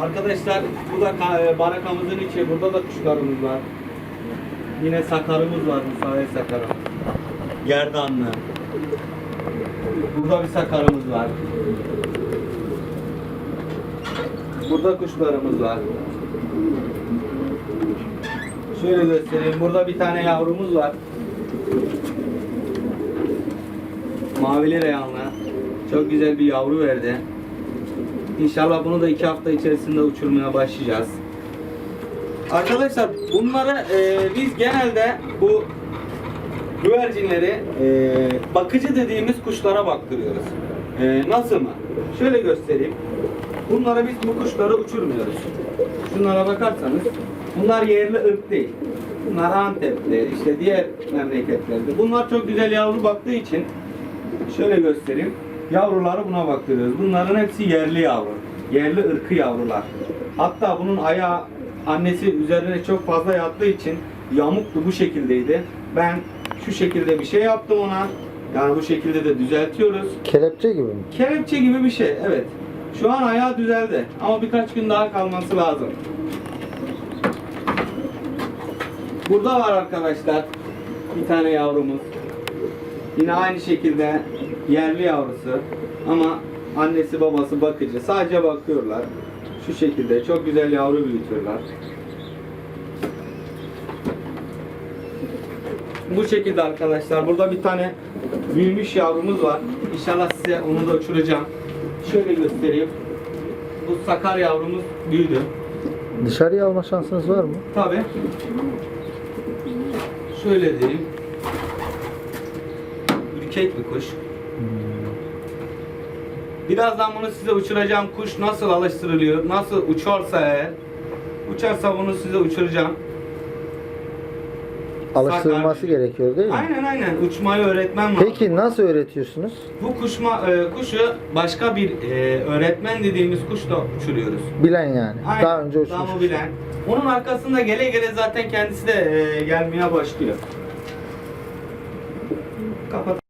Arkadaşlar bu da e, barakamızın içi. Burada da kuşlarımız var. Yine sakarımız var. Müsaade sakarımız. Gerdanlı. Burada bir sakarımız var. Burada kuşlarımız var. Şöyle göstereyim. Burada bir tane yavrumuz var. Mavili reyanlı. Çok güzel bir yavru verdi. İnşallah bunu da iki hafta içerisinde uçurmaya başlayacağız. Arkadaşlar bunları e, biz genelde bu güvercinleri e, bakıcı dediğimiz kuşlara baktırıyoruz. E, nasıl mı? Şöyle göstereyim. Bunlara biz bu kuşları uçurmuyoruz. Şunlara bakarsanız bunlar yerli ırk değil. Bunlar Antep'te, işte diğer memleketlerde. Bunlar çok güzel yavru baktığı için şöyle göstereyim. Yavruları buna baktırıyoruz. Bunların hepsi yerli yavru. Yerli ırkı yavrular. Hatta bunun ayağı annesi üzerine çok fazla yattığı için yamuktu bu şekildeydi. Ben şu şekilde bir şey yaptım ona. Yani bu şekilde de düzeltiyoruz. Kelepçe gibi mi? Kelepçe gibi bir şey evet. Şu an ayağı düzeldi ama birkaç gün daha kalması lazım. Burada var arkadaşlar bir tane yavrumuz. Yine aynı şekilde yerli yavrusu ama annesi babası bakıcı. Sadece bakıyorlar. Şu şekilde çok güzel yavru büyütüyorlar. Bu şekilde arkadaşlar. Burada bir tane büyümüş yavrumuz var. İnşallah size onu da uçuracağım. Şöyle göstereyim. Bu sakar yavrumuz büyüdü. Dışarıya alma şansınız var mı? Tabi. Şöyle diyeyim. Ürkek bir kuş. Birazdan bunu size uçuracağım. Kuş nasıl alıştırılıyor, nasıl uçarsa eğer, uçarsa bunu size uçuracağım. Alıştırılması gerekiyor değil mi? Aynen aynen. Uçmayı öğretmem lazım. Peki nasıl öğretiyorsunuz? Bu kuşma, e, kuşu başka bir e, öğretmen dediğimiz kuşla uçuruyoruz. Bilen yani. Aynen, Daha önce uçmuş. damı bilen. Onun arkasında gele gele zaten kendisi de e, gelmeye başlıyor. Kapat.